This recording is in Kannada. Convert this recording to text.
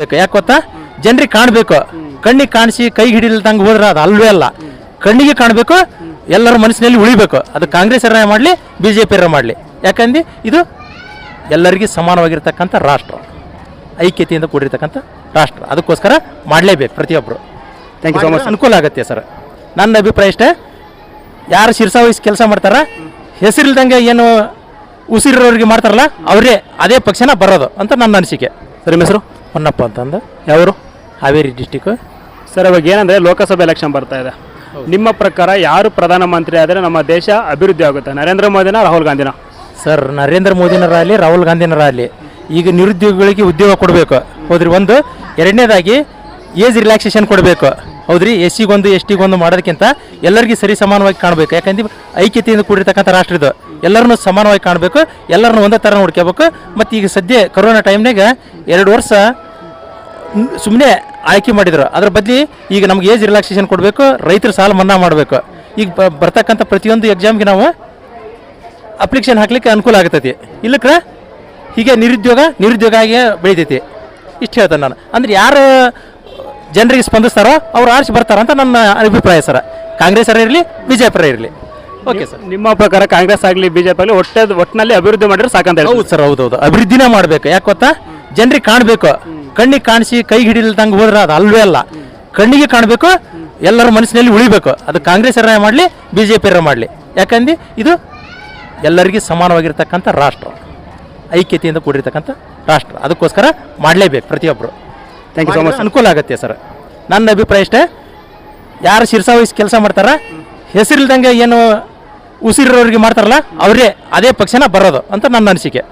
ಬೇಕು ಯಾಕೆ ಗೊತ್ತಾ? ಜನರಿಗೆ ಕಾಣಬೇಕು. ಕಣ್ಣಿಗೆ ಕಾಣಿಸಿ ಕೈ ಹಿಡಿಲ್ದಂಗೆ ಹೋದ್ರೆ ಅದು ಅಲ್ವೇ ಅಲ್ಲ. ಕಣ್ಣಿಗೆ ಕಾಣಬೇಕು ಎಲ್ಲರ ಮನಸ್ಸಿನಲ್ಲಿ ಉಳಿಬೇಕು. ಅದು ಕಾಂಗ್ರೆಸ್ ಮಾಡಲಿ ಬಿ ಜೆ ಪಿ ಮಾಡಲಿ. ಯಾಕಂದ್ರೆ ಇದು ಎಲ್ಲರಿಗೂ ಸಮಾನವಾಗಿರ್ತಕ್ಕಂಥ ರಾಷ್ಟ್ರ. ಐಕ್ಯತೆಯಿಂದ ಕೂಡಿರ್ತಕ್ಕಂಥ ರಾಷ್ಟ್ರ. ಅದಕ್ಕೋಸ್ಕರ ಮಾಡಲೇಬೇಕು ಪ್ರತಿಯೊಬ್ಬರು ಥ್ಯಾಂಕ್ ಯು ಸೊ ಮಚ್ ಅನುಕೂಲ ಆಗುತ್ತೆ ಸರ್. ನನ್ನ ಅಭಿಪ್ರಾಯ ಇಷ್ಟೇ. ಯಾರು ಶಿರ್ಸ ವಹಿಸಿ ಕೆಲಸ ಮಾಡ್ತಾರ? ಹೆಸರಿಲ್ದಂಗೆ ಏನು ಉಸಿರಿರೋರಿಗೆ ಮಾಡ್ತಾರಲ್ಲ ಅವರೇ ಅದೇ ಪಕ್ಷನ ಬರೋದು ಅಂತ ನನ್ನ ಅನಿಸಿಕೆ. ಸರ್ ಹೆಸರು? ಹೊನ್ನಪ್ಪ ಅಂತಂದು. ಯಾವರು? ಹಾವೇರಿ ಡಿಸ್ಟಿಕ್ಕು ಸರ್ ಇವಾಗ ಏನಂದ್ರೆ ಲೋಕಸಭೆ ಎಲೆಕ್ಷನ್ ಬರ್ತಾ ಇದೆ. ನಿಮ್ಮ ಪ್ರಕಾರ ಯಾರು ಪ್ರಧಾನಮಂತ್ರಿ ಆದರೆ ನಮ್ಮ ದೇಶ ಅಭಿವೃದ್ಧಿ ಆಗುತ್ತೆ? ನರೇಂದ್ರ ಮೋದಿನ ರಾಹುಲ್ ಗಾಂಧಿನ? ಸರ್ ನರೇಂದ್ರ ಮೋದಿನರಾಗಲಿ ರಾಹುಲ್ ಗಾಂಧಿನರಾಗಲಿ ಈಗ ನಿರುದ್ಯೋಗಿಗಳಿಗೆ ಉದ್ಯೋಗ ಕೊಡಬೇಕು. ಹೋದ್ರೆ ಒಂದು. ಎರಡನೇದಾಗಿ ಏಜ್ ರಿಲ್ಯಾಕ್ಸೇಷನ್ ಕೊಡಬೇಕು. ಹೌದ್ರಿ? ಎಸ್ ಸಿಗೊಂದು ಎಸ್ ಟಿಗೊಂದು ಮಾಡೋದಕ್ಕಿಂತ ಎಲ್ಲರಿಗೂ ಸರಿ ಸಮಾನವಾಗಿ ಕಾಣಬೇಕು. ಯಾಕಂದ್ರೆ ಐಕ್ಯತೆಯಿಂದ ಕೂಡಿರ್ತಕ್ಕಂಥ ರಾಷ್ಟ್ರ ಇದು. ಎಲ್ಲರನ್ನೂ ಸಮಾನವಾಗಿ ಕಾಣಬೇಕು, ಎಲ್ಲರನ್ನೂ ಒಂದೇ ಥರ ನೋಡ್ಕೋಬೇಕು ಮತ್ತು ಈಗ ಸದ್ಯ ಕೊರೋನಾ ಟೈಮ್ನಾಗ ಎರಡು ವರ್ಷ ಸುಮ್ಮನೆ ಆಯ್ಕೆ ಮಾಡಿದ್ರು. ಅದ್ರ ಬದಲಿ ಈಗ ನಮ್ಗೆ ಏಜ್ ರಿಲ್ಯಾಕ್ಸೇಷನ್ ಕೊಡಬೇಕು, ರೈತರು ಸಾಲ ಮನ್ನಾ ಮಾಡಬೇಕು. ಈಗ ಬರ್ತಕ್ಕಂಥ ಪ್ರತಿಯೊಂದು ಎಕ್ಸಾಮ್ಗೆ ನಾವು ಅಪ್ಲಿಕೇಶನ್ ಹಾಕ್ಲಿಕ್ಕೆ ಅನುಕೂಲ ಆಗತೈತಿ. ಇಲ್ಲಕ್ರ ಹೀಗೆ ನಿರುದ್ಯೋಗ ನಿರುದ್ಯೋಗ ಆಗಿ ಬೆಳಿತೈತಿ. ಇಷ್ಟು ಹೇಳ್ತೇನೆ ನಾನು. ಅಂದ್ರೆ ಯಾರು ಜನರಿಗೆ ಸ್ಪಂದಿಸ್ತಾರೋ ಅವ್ರು ಆರಿಸಿ ಬರ್ತಾರ ಅಂತ ನನ್ನ ಅಭಿಪ್ರಾಯ ಸರ್. ಕಾಂಗ್ರೆಸ್ ಇರಲಿ ಬಿಜೆಪಿ ಇರಲಿ. ಓಕೆ ಸರ್ ನಿಮ್ಮ ಪ್ರಕಾರ ಕಾಂಗ್ರೆಸ್ ಆಗಲಿ ಬಿಜೆಪಿ ಆಗಲಿ ಒಟ್ಟೆ ಒಟ್ಟಿನಲ್ಲಿ ಅಭಿವೃದ್ಧಿ ಮಾಡಿದ್ರೆ ಸಾಕಂತ ಹೇಳಿ ಹೌದು ಸರ್ ಹೌದೌದು ಅಭಿವೃದ್ಧಿನೇ ಮಾಡಬೇಕು. ಯಾಕೆ ಗೊತ್ತಾ? ಜನರಿಗೆ ಕಾಣಬೇಕು. ಕಣ್ಣಿಗೆ ಕಾಣಿಸಿ ಕೈ ಹಿಡಿಲ್ದಂಗೆ ಹೋದ್ರೆ ಅದು ಅಲ್ವೇ ಅಲ್ಲ. ಕಣ್ಣಿಗೆ ಕಾಣಬೇಕು ಎಲ್ಲರ ಮನಸ್ಸಿನಲ್ಲಿ ಉಳಿಬೇಕು. ಅದು ಕಾಂಗ್ರೆಸ್ ಮಾಡಲಿ ಬಿ ಜೆ ಪಿರ ಮಾಡಲಿ. ಯಾಕಂದು? ಇದು ಎಲ್ಲರಿಗೂ ಸಮಾನವಾಗಿರ್ತಕ್ಕಂಥ ರಾಷ್ಟ್ರ. ಐಕ್ಯತೆಯಿಂದ ಕೂಡಿರ್ತಕ್ಕಂಥ ರಾಷ್ಟ್ರ. ಅದಕ್ಕೋಸ್ಕರ ಮಾಡಲೇಬೇಕು ಪ್ರತಿಯೊಬ್ಬರು ಥ್ಯಾಂಕ್ ಯು ಸೊ ಮಚ್ ಅನುಕೂಲ ಆಗುತ್ತೆ ಸರ್. ನನ್ನ ಅಭಿಪ್ರಾಯ ಇಷ್ಟೇ. ಯಾರು ಶಿರ್ಸಾ ವಹಿಸಿ ಕೆಲಸ ಮಾಡ್ತಾರ ಹೆಸರಿಲ್ದಂಗೆ ಏನು ಉಸಿರಿರೋರಿಗೆ ಮಾಡ್ತಾರಲ್ಲ ಅವರೇ ಅದೇ ಪಕ್ಷನ ಬರೋದು ಅಂತ ನನ್ನ ಅನಿಸಿಕೆ.